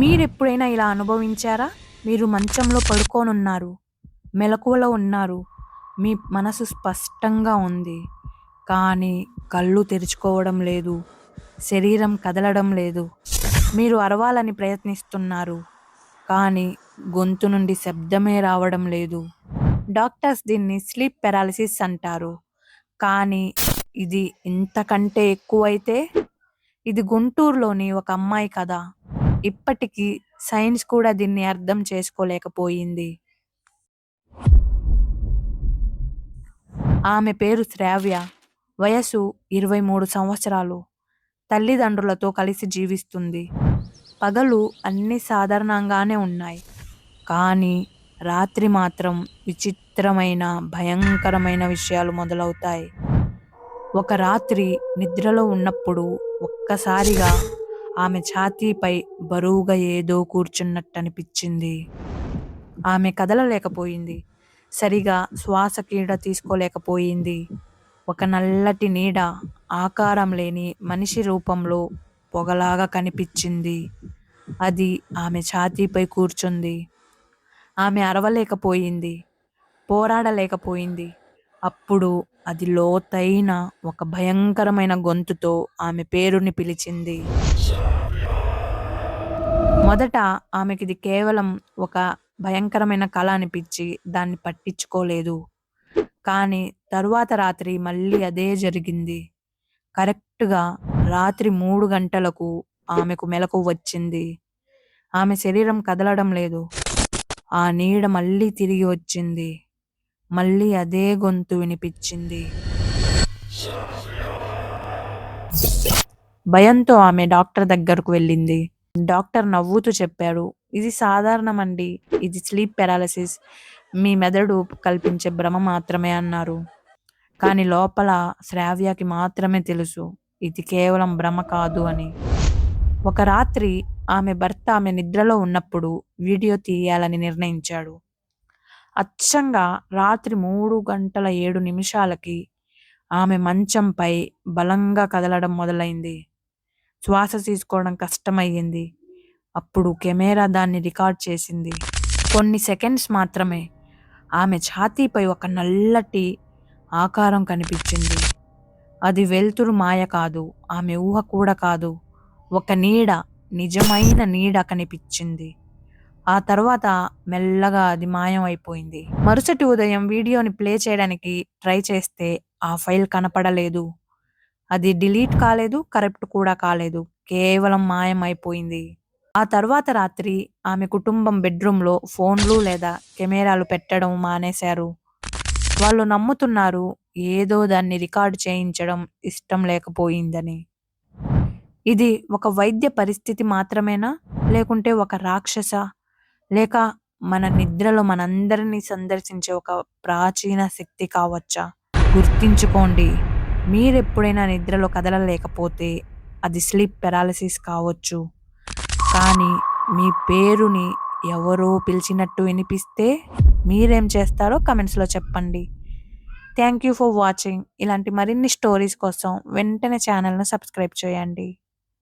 మీరెప్పుడైనా ఇలా అనుభవించారా? మీరు మంచంలో పడుకోనున్నారు మెలకువలో ఉన్నారు మీ మనసు స్పష్టంగా ఉంది కానీ కళ్ళు తెరుచుకోవడం లేదు శరీరం కదలడం లేదు మీరు అరవాలని ప్రయత్నిస్తున్నారు కానీ గొంతు నుండి శబ్దమే రావడం లేదు. డాక్టర్స్ దీన్ని స్లీప్ పెరాలిసిస్ అంటారు కానీ ఇది ఇంతకంటే ఎక్కువైతే ఇది గుంటూరులోని ఒక అమ్మాయి కథ. ఇప్పటికీ సైన్స్ కూడా దీన్ని అర్థం చేసుకోలేకపోయింది. ఆమె పేరు శ్రావ్య. వయసు ఇరవై మూడు సంవత్సరాలు. తల్లిదండ్రులతో కలిసి జీవిస్తుంది. పగలు అన్ని సాధారణంగానే ఉన్నాయి. కానీ రాత్రి మాత్రం విచిత్రమైన భయంకరమైన విషయాలు మొదలవుతాయి. ఒక రాత్రి నిద్రలో ఉన్నప్పుడు ఒక్కసారిగా ఆమె ఛాతీపై బరువుగా ఏదో కూర్చున్నట్టు అనిపించింది ఆమె కదలలేకపోయింది. సరిగా శ్వాస క్రీడ తీసుకోలేకపోయింది. ఒక నల్లటి నీడ ఆకారం లేని మనిషి రూపంలో పొగలాగా కనిపించింది. అది ఆమె ఛాతీపై కూర్చుంది. ఆమె అరవలేకపోయింది. పోరాడలేకపోయింది. అప్పుడు అది లోతైన ఒక భయంకరమైన గొంతుతో ఆమె పేరుని పిలిచింది. మొదట ఆమెకిది కేవలం ఒక భయంకరమైన కళ అనిపించి దాన్ని పట్టించుకోలేదు. కానీ తరువాత రాత్రి మళ్ళీ అదే జరిగింది. కరెక్ట్గా రాత్రి మూడు గంటలకు ఆమెకు మెలకు వచ్చింది. ఆమె శరీరం కదలడం లేదు. ఆ నీడ మళ్ళీ తిరిగి వచ్చింది. మళ్ళీ అదే గొంతు వినిపించింది. భయంతో ఆమె డాక్టర్ దగ్గరకు వెళ్ళింది. డాక్టర్ నవ్వుతూ చెప్పాడు ఇది సాధారణమండి. ఇది స్లీప్ పెరాలసిస్. మీ మెదడు కల్పించే భ్రమ మాత్రమే అన్నారు. కానీ లోపల శ్రావ్యకి మాత్రమే తెలుసు ఇది కేవలం భ్రమ కాదు అని. ఒక రాత్రి ఆమె భర్త ఆమె నిద్రలో ఉన్నప్పుడు వీడియో తీయాలని నిర్ణయించాడు. అచ్చంగా రాత్రి మూడు గంటల ఏడు నిమిషాలకి ఆమె మంచంపై బలంగా కదలడం మొదలైంది. శ్వాస తీసుకోవడం కష్టమయ్యింది. అప్పుడు కెమెరా దాన్ని రికార్డ్ చేసింది. కొన్ని సెకండ్స్ మాత్రమే ఆమె ఛాతీపై ఒక నల్లటి ఆకారం కనిపించింది. అది వెలుతురు మాయ కాదు ఆమె ఊహ కూడా కాదు. ఒక నీడ నిజమైన నీడ కనిపించింది. ఆ తర్వాత మెల్లగా అది మాయం అయిపోయింది మరుసటి ఉదయం వీడియోని ప్లే చేయడానికి ట్రై చేస్తే ఆ ఫైల్ కనపడలేదు. అది డిలీట్ కాలేదు కరెక్ట్ కూడా కాలేదు. కేవలం మాయం అయిపోయింది ఆ తర్వాత రాత్రి ఆమె కుటుంబం బెడ్రూమ్లో ఫోన్లు లేదా కెమెరాలు పెట్టడం మానేశారు. వాళ్ళు నమ్ముతున్నారు ఏదో దాన్ని రికార్డు చేయించడం ఇష్టం లేకపోయిందని. ఇది ఒక వైద్య పరిస్థితి మాత్రమేనా? లేకుంటే ఒక రాక్షస? లేక మన నిద్రలో మనందరినీ సందర్శించే ఒక ప్రాచీన శక్తి కావచ్చా? గుర్తించుకోండి మీరెప్పుడైనా నిద్రలో కదలలేకపోతే అది స్లీప్ పెరాలసిస్ కావచ్చు. కానీ మీ పేరుని ఎవరో పిలిచినట్టు వినిపిస్తే మీరేం చేస్తారో కమెంట్స్లో చెప్పండి. Thank you for watching. ఇలాంటి మరిన్ని స్టోరీస్ కోసం వెంటనే ఛానల్ను సబ్స్క్రైబ్ చేయండి.